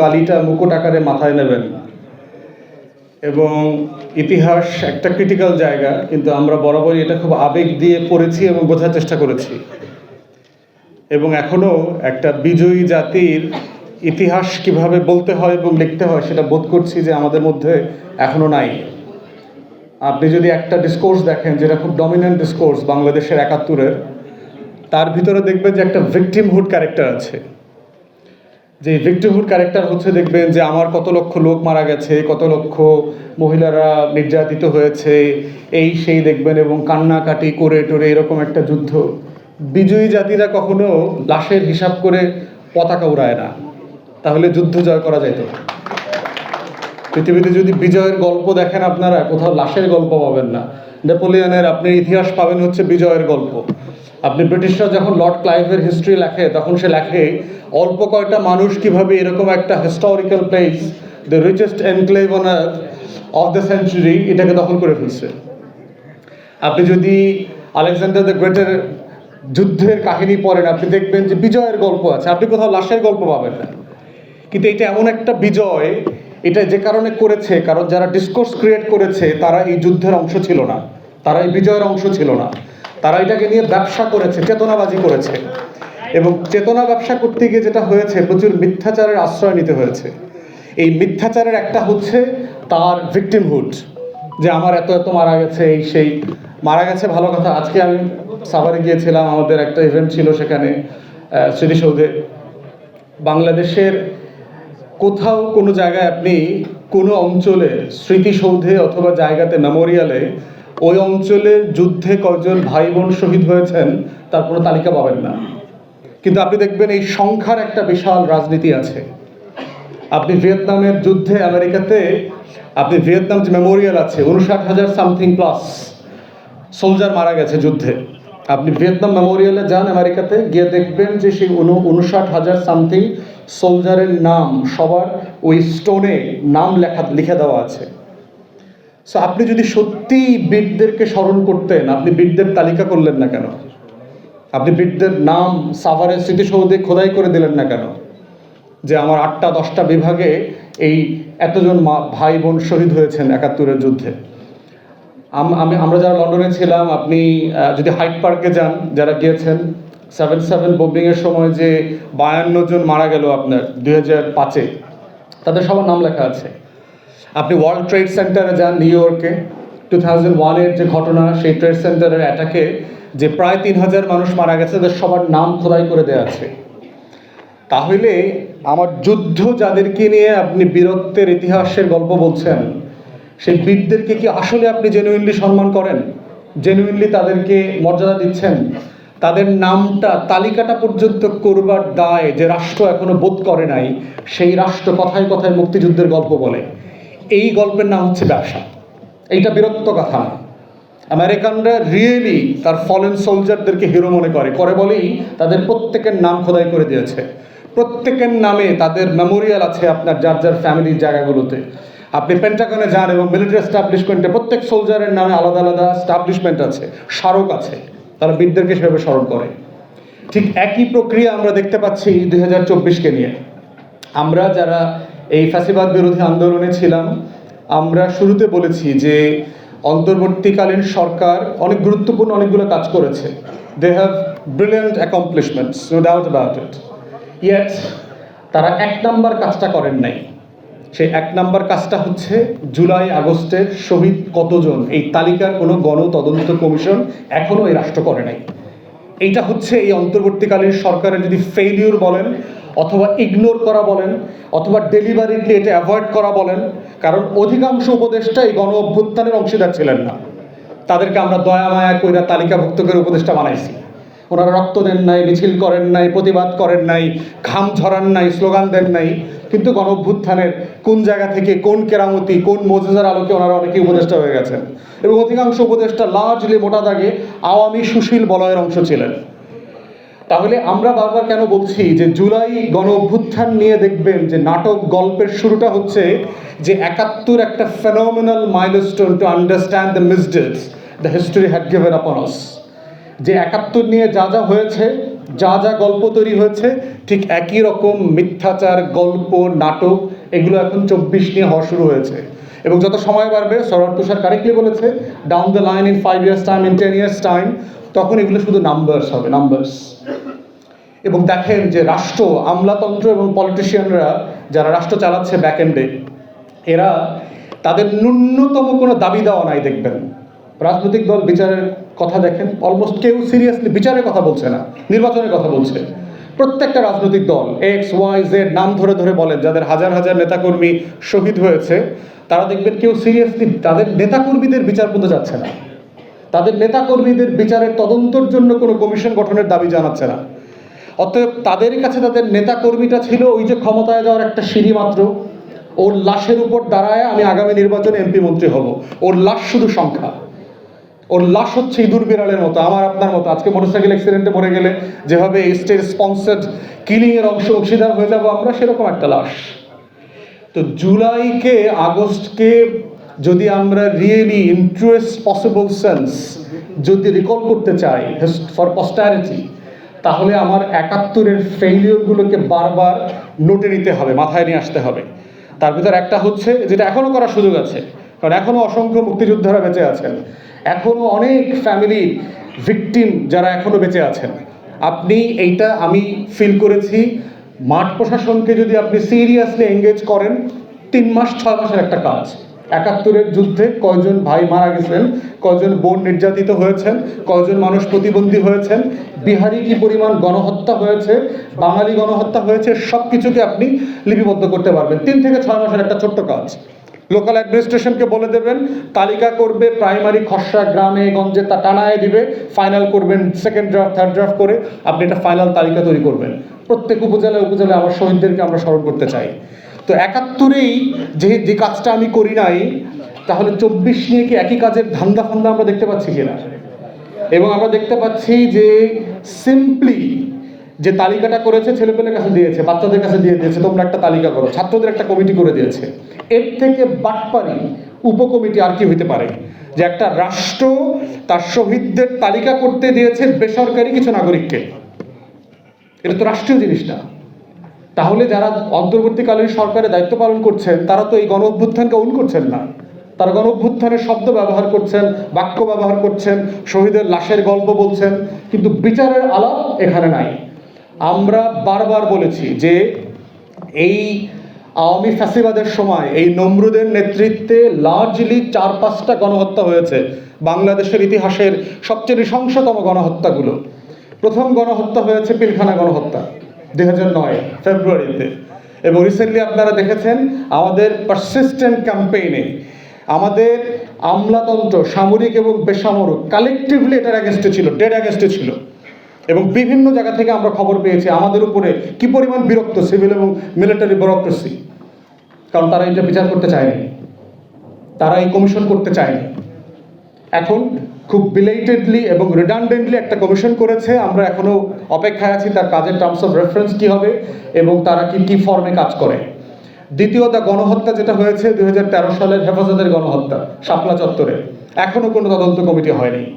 গালিটা মুকুট আকারে মাথায় নেবেন এবং ইতিহাস একটা ক্রিটিক্যাল জায়গা, কিন্তু আমরা বরাবরই এটা খুব আবেগ দিয়ে পড়েছি এবং বোঝার চেষ্টা করেছি। এবং এখনও একটা বিজয়ী জাতির ইতিহাস কীভাবে বলতে হয় এবং লিখতে হয় সেটা বোধ করছি যে আমাদের মধ্যে এখনও নাই। আপনি যদি একটা ডিসকোর্স দেখেন যেটা খুব ডমিনেন্ট ডিসকোর্স বাংলাদেশের একাত্তরের, তার ভিতরে দেখবেন যে একটা ভিকটিমহুড ক্যারেক্টার আছে। যে ভিক্টিমহুড ক্যারেক্টার হচ্ছে দেখবেন যে আমার কত লক্ষ লোক মারা গেছে, কত লক্ষ মহিলারা নির্যাতিত হয়েছে, এই সেই দেখবেন এবং কান্নাকাটি করে টোরে এরকম একটা যুদ্ধ। বিজয়ী জাতিরা কখনো লাশের হিসাব করে পতাকা উড়ায় না। তাহলে যুদ্ধ জয় করা যাইত না পৃথিবীতে যদি বিজয়ের গল্প দেখেন আপনারা, কোথাও লাশের গল্প পাবেন না। নেপোলিয়নের আপনি ইতিহাস পাবেন হচ্ছে বিজয়ের গল্প। আপনি ব্রিটিশরা যখন লর্ড ক্লাইভের হিস্ট্রি লেখে, তখন সে লেখে অল্প কয়টা মানুষ কীভাবে এরকম একটা historical place the richest enclave on earth of the century এটাকে দখল করে ফেলছে? আপনি যদি আলেকজান্ডার দ্য গ্রেটের যুদ্ধের কাহিনী পড়েন, আপনি দেখবেন যে বিজয়ের গল্প আছে। আপনি কোথাও লাশের গল্প পাবেন না। কিন্তু এটা এমন একটা বিজয়, এটা যে কারণে করেছে, কারণ যারা ডিসকোর্স ক্রিয়েট করেছে, তারা এই যুদ্ধের অংশ ছিল না। তারা এই বিজয়ের অংশ ছিল না। তারা এটাকে নিয়ে ব্যবসা করেছে, চেতনাবাজি করেছে। এবং চেতনা ব্যবসা করতে গিয়ে যেটা হয়েছে, প্রচুর মিথ্যাচারের আশ্রয় নিতে হয়েছে। এই মিথ্যাচারের একটা হচ্ছে তার ভিকটিমহুড যে আমার এত এত মারা গেছে, এই সেই, মারা গেছে ভালো কথা। আজকে আমি সাভারে গিয়েছিলাম, আমাদের একটা ইভেন্ট ছিল সেখানে স্মৃতিসৌধে। বাংলাদেশের কোথাও কোনো জায়গায় আপনি কোনো অঞ্চলে, স্মৃতিসৌধে অথবা জায়গাতে মেমোরিয়ালে ওই অঞ্চলে যুদ্ধে কয়জন ভাই বোন শহীদ হয়েছেন, তার কোনো তালিকা পাবেন না। কিন্তু আপনি দেখবেন এই সংখ্যার একটা বিশাল রাজনীতি আছে। আপনি ভিয়েতনামের যুদ্ধে আমেরিকাতে, আপনি ভিয়েতনাম যে মেমোরিয়াল আছে উনষাট হাজার সামথিং প্লাস সোলজার মারা গেছে যুদ্ধে। আপনি ভিয়েতনাম মেমোরিয়ালে যান আমেরিকাতে, গিয়ে দেখবেন যে সেই উন উনষাট হাজার সামথিং সোলজারের নাম সবার ওই স্টোনে নাম লেখা, লিখে দেওয়া আছে। সো আপনি যদি সত্যিই বীরদেরকে স্মরণ করতেন, আপনি বীরদের তালিকা করলেন না কেন? আপনি বীরদের নাম, সাভারের স্মৃতিসৌধে খোদাই করে দিলেন না কেন? যে আমার আটটা, দশটা বিভাগে এই এতজন মা, ভাই বোন শহীদ হয়েছেন একাত্তরের যুদ্ধে। আমি আমরা যারা লন্ডনে ছিলাম, আপনি যদি হাইট পার্কে যান, যারা গিয়েছেন, সেভেন সেভেন বোম্বিংয়ের সময় যে বায়ান্ন জন মারা গেল আপনার, দুই হাজার পাঁচে, তাদের সবার নাম লেখা আছে। আপনি ওয়ার্ল্ড ট্রেড সেন্টারে যান নিউ ইয়র্কে টু থাউজেন্ড ওয়ানের যে ঘটনা, সেই ট্রেড সেন্টারের অ্যাটাকে যে প্রায় তিন হাজার মানুষ মারা গেছে তাদের সবার নাম খোদাই করে দেওয়া আছে। তাহলে আমার যুদ্ধ যাদেরকে নিয়ে আপনি বীরত্বের ইতিহাসের গল্প বলছেন, সেই বীরদেরকে কি আসলে আপনি জেনুইনলি সম্মান করেন? জেনুইনলি তাদেরকে মর্যাদা দিচ্ছেন? তাদের নামটা, তালিকাটা পর্যন্ত করবার দায় যে রাষ্ট্র এখনও বোধ করে নাই, সেই রাষ্ট্র কথায় কথায় মুক্তিযুদ্ধের গল্প বলে। এই গল্পের নাম হচ্ছে ব্যবসা। এইটা বীরত্ব কথা। আমেরিকানরা রিয়েলি তার ফলেন সোলজারদেরকে হিরো মনে করে। করে বলেই তাদের প্রত্যেকের নাম খোদাই করে দিয়েছে। প্রত্যেকের নামে তাদের মেমোরিয়াল আছে আপনার যার যার ফ্যামিলির জায়গাগুলোতে। আপনি পেন্টাগনে যান এবং মিলিটারি এস্টাবলিশমেন্টে প্রত্যেক সোলজারের নামে আলাদা আলাদা এস্টাবলিশমেন্ট আছে, স্মারক আছে। তারা বীরদেরকে সেভাবে স্মরণ করে। ঠিক একই প্রক্রিয়া আমরা দেখতে পাচ্ছি দুই হাজার চব্বিশকে নিয়ে। আমরা যারা এই ফ্যাসিবাদ বিরোধী আন্দোলনে ছিলাম আমরা শুরুতে বলেছি যে অন্তর্বর্তীকালীন সরকার অনেক গুরুত্বপূর্ণ অনেকগুলো কাজ করেছে। They have brilliant accomplishments no doubt about it yet তারা এক নাম্বার কাজটা করেন নাই। সেই এক নাম্বার কাজটা হচ্ছে জুলাই আগস্টের শহীদ কতজন? এই তালিকার কোনো গণ তদন্ত কমিশন এখনও এই রাষ্ট্র করে নাই। এইটা হচ্ছে এই অন্তর্বর্তীকালীন সরকারের যদি ফেইলিউর বলেন, অথবা ইগনোর করা বলেন, অথবা ডেলিভারিটলি এটা অ্যাভয়েড করা বলেন কারণ অধিকাংশ উপদেষ্টা এই গণ অভ্যুত্থানের অংশীদার ছিলেন না। তাদেরকে আমরা দয়া মায়া কইরা তালিকাভুক্ত করে উপদেষ্টা বানাইছি। ওনারা রক্ত দেন নাই, মিছিল করেন নাই, প্রতিবাদ করেন নাই, ঘাম ঝরান নাই, স্লোগান দেন নাই। কিন্তু গণ অভ্যুত্থানের কোন জায়গা থেকে কোন কেরামতি, কোন মজুজার আলোকে ওনারা অনেকে উপদেষ্টা হয়ে গেছেন। এবং অধিকাংশ উপদেষ্টা লার্জলি মোটা দাগে আওয়ামী সুশীল বলয়ের অংশ ছিলেন। তাহলে আমরা বারবার কেন বলছি যে জুলাই গণ অভ্যুত্থান নিয়ে দেখবেন যে নাটক গল্পের শুরুটা হচ্ছে যে একাত্তর একটা phenomenal milestone to understand the misdates the history had given upon us যে একাত্তর নিয়ে যা যা হয়েছে, যা যা গল্প তৈরি হয়েছে, ঠিক একই রকম মিথ্যাচার, গল্প, নাটক, এগুলো এখন চব্বিশ নিয়ে হওয়া শুরু হয়েছে। এবং যত সময় বাড়বে সরোয়ার তুষার কারেক্টলি বলেছে down the line in five years time in ten years time তখন এগুলো শুধু নাম্বারস হবে নাম্বারস এবং দেখেন যে রাষ্ট্র, আমলাতন্ত্র এবং পলিটিশিয়ানরা যারা রাষ্ট্র চালাচ্ছে ব্যাক এন্ডে এরা তাদের ন্যূনতম কোনো দাবি দেওয়া নাই, দেখবেন। রাজনৈতিক দল বিচারের কথা দেখেন অলমোস্ট কেউ সিরিয়াসলি বিচারের কথা বলছে না, নির্বাচনের কথা বলছে। প্রত্যেকটা রাজনৈতিক দল এক্স ওয়াই জেড নাম ধরে ধরে বলেন, যাদের হাজার হাজার নেতাকর্মী শহীদ হয়েছে, তারা দেখবেন কেউ সিরিয়াসলি তাদের নেতাকর্মীদের বিচার পর্যন্ত যাচ্ছে না। তাদের নেতাকর্মীদের বিচারের তদন্তর জন্য কোনো কমিশন গঠনের দাবি জানাচ্ছে না। অতএব তাদের কাছে তাদের নেতা কর্মীটা ছিল ওই যে ক্ষমতায় যাওয়ার একটা সিঁড়ি মাত্র। ওর লাশের উপর দাঁড়ায় আমি আগামী নির্বাচনে এমপি মন্ত্রী হব। ওর লাশ শুধু সংখ্যা। ওর লাশ হচ্ছে ইঁদুর বিড়ালের মতো, আমার আপনার মতো। আজকে মোটরসাইকেল অ্যাক্সিডেন্টে মরে গেলে যেভাবে স্টেট স্পন্সার্ড কিলিং এর অংশ অংশীদার হয়ে যাব আমরা, সেরকম একটা লাশ। তো জুলাইকে, আগস্টকে যদি আমরা রিয়েলি ইন্টারেস্ট পসিবল সেন্স যদি রিকল করতে চাই ফর পস্টারিটি তাহলে আমার একাত্তরের ফেইলিওরগুলোকে বারবার নোটে নিতে হবে, মাথায় নিয়ে আসতে হবে। তার ভিতর একটা হচ্ছে যেটা এখনও করার সুযোগ আছে, কারণ এখনও অসংখ্য মুক্তিযোদ্ধারা বেঁচে আছেন। এখনও অনেক ফ্যামিলি ভিকটিম যারা এখনও বেঁচে আছেন। আপনি এইটা আমি ফিল করেছি। মাঠ প্রশাসনকে যদি আপনি সিরিয়াসলি এঙ্গেজ করেন, তিন মাস, ছয় মাসের একটা কাজ। একাত্তরের যুদ্ধে কয়জন ভাই মারা গেছেন, কয়জন বোন নির্যাতিত হয়েছেন, কয়জন মানুষ প্রতিবন্ধী হয়েছেন, বিহারি কি পরিমাণ গণহত্যা হয়েছে, বাঙালি গণহত্যা হয়েছে সব কিছুকে আপনি লিপিবদ্ধ করতে পারবেন। তিন থেকে ছয় মাসের একটা ছোট্ট কাজ। লোকাল অ্যাডমিনিস্ট্রেশনকে বলে দেবেন, তালিকা করবে, প্রাইমারি খসড়া গ্রামে, গঞ্জে তা টানায় দিবে, ফাইনাল করবেন সেকেন্ড ড্রাফট, থার্ড ড্রাফট করে আপনি একটা ফাইনাল তালিকা তৈরি করবেন। প্রত্যেক উপজেলায় উপজেলায় আমার শহীদদেরকে আমরা স্মরণ করতে চাই। তো একাত্তরেই যে যে কাজটা আমি করি নাই, তাহলে চব্বিশ নিয়ে কি একই কাজের ধান্দা ফান্দা আমরা দেখতে পাচ্ছি কিনা? এবং আমরা দেখতে পাচ্ছি যে সিম্পলি যে তালিকাটা করেছে, ছেলেপেলের কাছে দিয়েছে, বাচ্চাদের কাছে দিয়ে দিয়েছে, তোমরা একটা তালিকা করো, ছাত্রদের একটা কমিটি করে দিয়েছে। এর থেকে বাটপারি উপকমিটি আর কি হইতে পারে? যে একটা রাষ্ট্র তার শহীদদের তালিকা করতে দিয়েছে বেসরকারি কিছু নাগরিককে। এটা তো রাষ্ট্রীয় জিনিস না। তাহলে যারা অন্তর্বর্তীকালীন সরকারে দায়িত্ব পালন করছেন, তারা তো এই গণ অভ্যুত্থানকে অন করছেন না। তারা গণ অভ্যুত্থানের শব্দ ব্যবহার করছেন, বাক্য ব্যবহার করছেন, শহীদের লাশের গল্প বলছেন, কিন্তু বিচারের আলাপ এখানে নাই। আমরা বারবার বলেছি যে এই আওয়ামী ফ্যাসিবাদের সময় এই নমরুদের নেতৃত্বে লার্জলি চার পাঁচটা গণহত্যা হয়েছে। বাংলাদেশের ইতিহাসের সবচেয়ে নৃশংসতম গণহত্যাগুলো। প্রথম গণহত্যা হয়েছে পিলখানা গণহত্যা। দুই হাজার নয়, ফেব্রুয়ারিতে। এবং রিসেন্টলি আপনারা দেখেছেন আমাদের পারসিস্টেন্ট ক্যাম্পেইনে আমাদের আমলাতন্ত্র, সামরিক এবং বেসামরিক কালেকটিভলি এটার অ্যাগেনস্টে ছিল ডেড অ্যাগেনস্টে ছিল। এবং বিভিন্ন জায়গা থেকে আমরা খবর পেয়েছি আমাদের উপরে কি পরিমাণ বিরক্ত সিভিল এবং মিলিটারি ব্যুরোক্রেসি কারণ তারা এটা বিচার করতে চায়নি। তারা এই কমিশন করতে চায়নি। এখন খুব বিলেটেডলি এবং রিডান্ডেন্টলি একটা কমিশন করেছে। আমরা এখনও অপেক্ষায় আছি তার কাজের টার্মস অফ রেফারেন্স কী হবে এবং তারা কি কি ফর্মে কাজ করে। দ্বিতীয়ত গণহত্যা যেটা হয়েছে দুই হাজার তেরো সালের হেফাজতের গণহত্যা, শাপলা চত্বরে। এখনও কোনো তদন্ত কমিটি হয়নি।